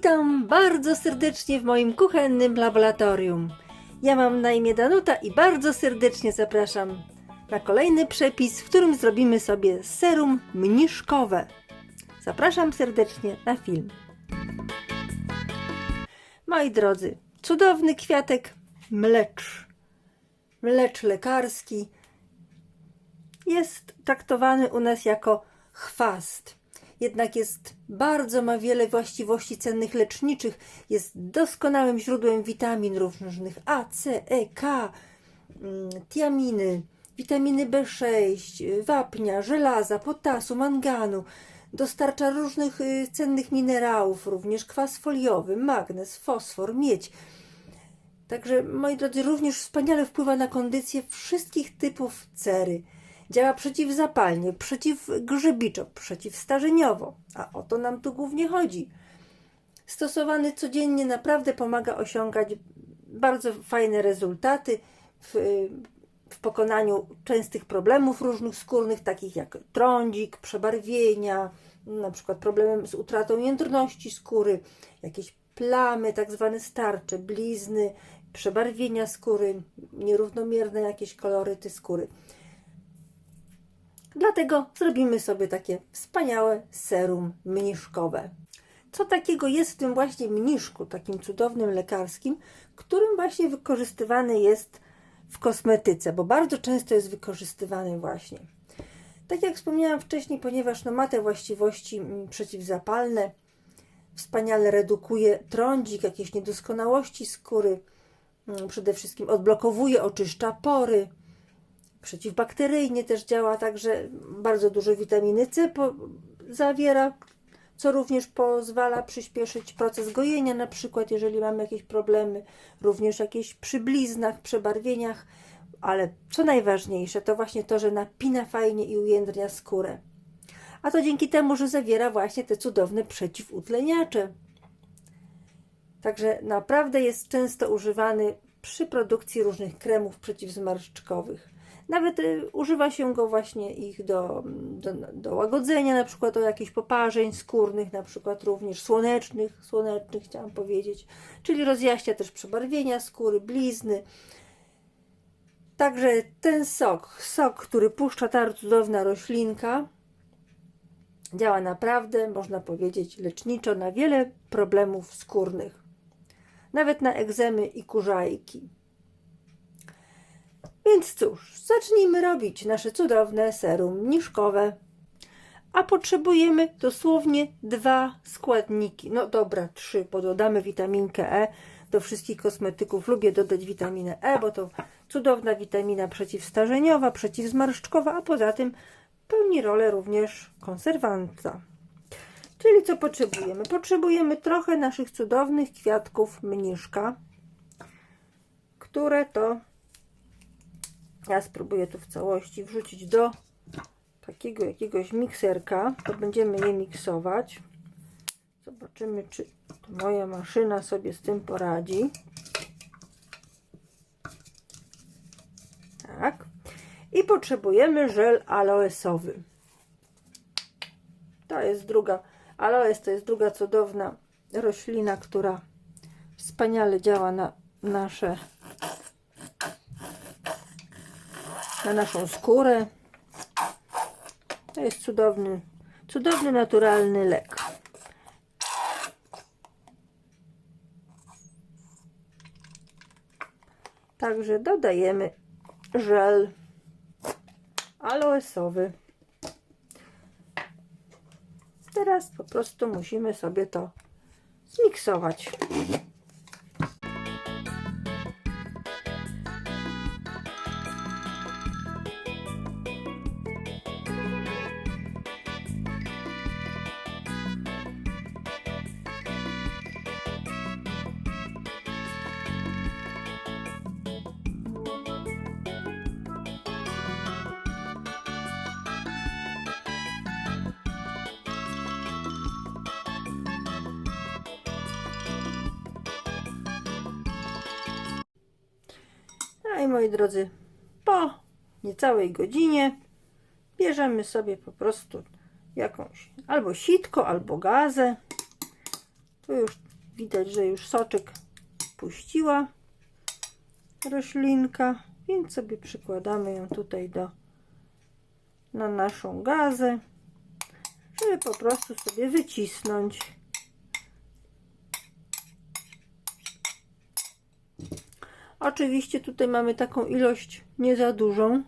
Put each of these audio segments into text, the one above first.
Witam bardzo serdecznie w moim kuchennym laboratorium. Ja mam na imię Danuta i bardzo serdecznie zapraszam na kolejny przepis, w którym zrobimy sobie serum mniszkowe. Zapraszam serdecznie na film. Moi drodzy, cudowny kwiatek mlecz. Mlecz lekarski jest traktowany u nas jako chwast. Jednak jest bardzo ma wiele właściwości cennych leczniczych. Jest doskonałym źródłem witamin różnych A, C, E, K, mm, tiaminy, witaminy B6, y, wapnia, żelaza, potasu, manganu. Dostarcza różnych y, cennych minerałów, również kwas foliowy, magnez, fosfor, miedź. Także, moi drodzy, również wspaniale wpływa na kondycję wszystkich typów cery. Działa przeciwzapalnie, przeciwgrzybiczo, przeciwstarzeniowo, a o to nam tu głównie chodzi. Stosowany codziennie naprawdę pomaga osiągać bardzo fajne rezultaty w, w pokonaniu częstych problemów różnych skórnych, takich jak trądzik, przebarwienia, na przykład problemem z utratą jędrności skóry, jakieś plamy, tak zwane starcze, blizny, przebarwienia skóry, nierównomierne jakieś koloryty skóry. Dlatego zrobimy sobie takie wspaniałe serum mniszkowe. Co takiego jest w tym właśnie mniszku, takim cudownym lekarskim, którym właśnie wykorzystywany jest w kosmetyce, bo bardzo często jest wykorzystywany właśnie. Tak jak wspomniałam wcześniej, ponieważ no, ma te właściwości mm, przeciwzapalne, wspaniale redukuje trądzik, jakieś niedoskonałości skóry, mm, przede wszystkim odblokowuje, oczyszcza pory, przeciwbakteryjnie też działa, także bardzo dużo witaminy C zawiera, co również pozwala przyspieszyć proces gojenia, na przykład jeżeli mamy jakieś problemy, również jakieś przy bliznach, przebarwieniach, ale co najważniejsze, to właśnie to, że napina fajnie i ujędrnia skórę. A to dzięki temu, że zawiera właśnie te cudowne przeciwutleniacze. Także naprawdę jest często używany przy produkcji różnych kremów przeciwzmarszczkowych. Nawet y, używa się go właśnie ich do, do, do łagodzenia, na przykład do jakichś poparzeń skórnych, na przykład również słonecznych, słonecznych chciałam powiedzieć, czyli rozjaśnia też przebarwienia skóry, blizny. Także ten sok, sok, który puszcza ta cudowna roślinka, działa naprawdę, można powiedzieć, leczniczo na wiele problemów skórnych. Nawet na egzemy i kurzajki. Więc cóż, zacznijmy robić nasze cudowne serum mniszkowe. A potrzebujemy dosłownie dwa składniki. No dobra, trzy, bo dodamy witaminkę E. Do wszystkich kosmetyków lubię dodać witaminę E, bo to cudowna witamina przeciwstarzeniowa, przeciwzmarszczkowa, a poza tym pełni rolę również konserwanta. Czyli co potrzebujemy? Potrzebujemy trochę naszych cudownych kwiatków mniszka, które to ja spróbuję tu w całości wrzucić do takiego jakiegoś mikserka. To będziemy je miksować. Zobaczymy, czy moja maszyna sobie z tym poradzi. Tak. I potrzebujemy żel aloesowy. To jest druga, aloes to jest druga cudowna roślina, która wspaniale działa na nasze na naszą skórę. To jest cudowny, cudowny, naturalny lek. Także dodajemy żel aloesowy. Teraz po prostu musimy sobie to zmiksować. No i moi drodzy, po niecałej godzinie bierzemy sobie po prostu jakąś albo sitko, albo gazę. Tu już widać, że już soczek puściła roślinka, więc sobie przykładamy ją tutaj do na naszą gazę, żeby po prostu sobie wycisnąć. Oczywiście tutaj mamy taką ilość nie za dużą.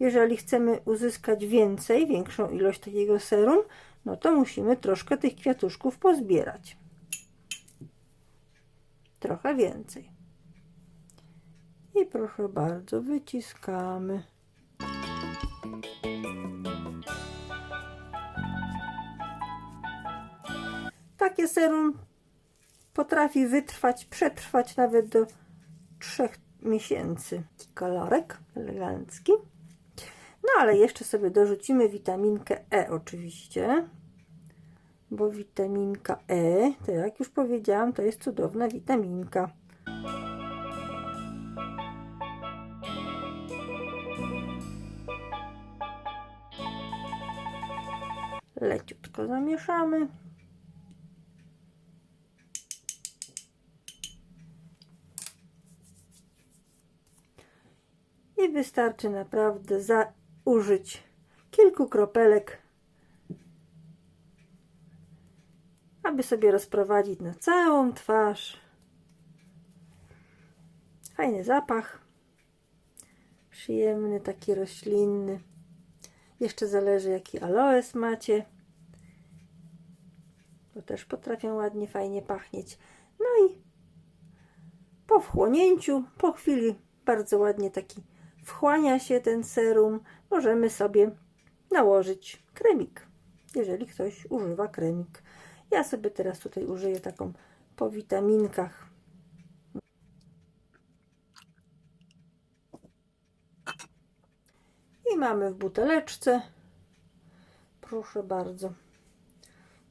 Jeżeli chcemy uzyskać więcej, większą ilość takiego serum, no to musimy troszkę tych kwiatuszków pozbierać. Trochę więcej. I proszę bardzo, wyciskamy. Takie serum potrafi wytrwać, przetrwać nawet do 3 miesięcy. Kolorek elegancki. No ale jeszcze sobie dorzucimy witaminkę E oczywiście. Bo witaminka E, to jak już powiedziałam, to jest cudowna witaminka. Leciutko zamieszamy. Wystarczy naprawdę za użyć kilku kropelek, aby sobie rozprowadzić na całą twarz. Fajny zapach, przyjemny, taki roślinny. Jeszcze zależy jaki aloes macie. To też potrafią ładnie, fajnie pachnieć. No i po wchłonięciu, po chwili bardzo ładnie taki wchłania się ten serum, możemy sobie nałożyć kremik, jeżeli ktoś używa kremik. Ja sobie teraz tutaj użyję taką po witaminkach. I mamy w buteleczce. Proszę bardzo.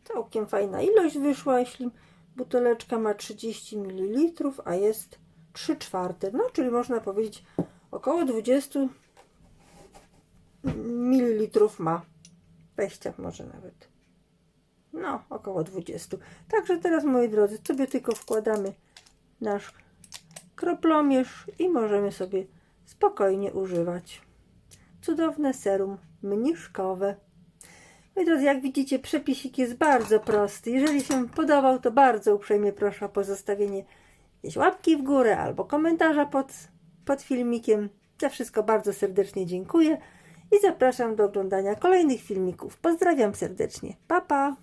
Całkiem fajna ilość wyszła, jeśli buteleczka ma 30 ml, a jest 3 czwarte. No, czyli można powiedzieć około 20 ml ma. 20 może nawet. No, około 20. Także teraz, moi drodzy, sobie tylko wkładamy nasz kroplomierz i możemy sobie spokojnie używać. Cudowne serum mniszkowe. Moi drodzy, jak widzicie, przepisik jest bardzo prosty. Jeżeli się podobał, to bardzo uprzejmie proszę o pozostawienie jakiejś łapki w górę albo komentarza pod, pod filmikiem. Za wszystko bardzo serdecznie dziękuję i zapraszam do oglądania kolejnych filmików. Pozdrawiam serdecznie. Pa, pa!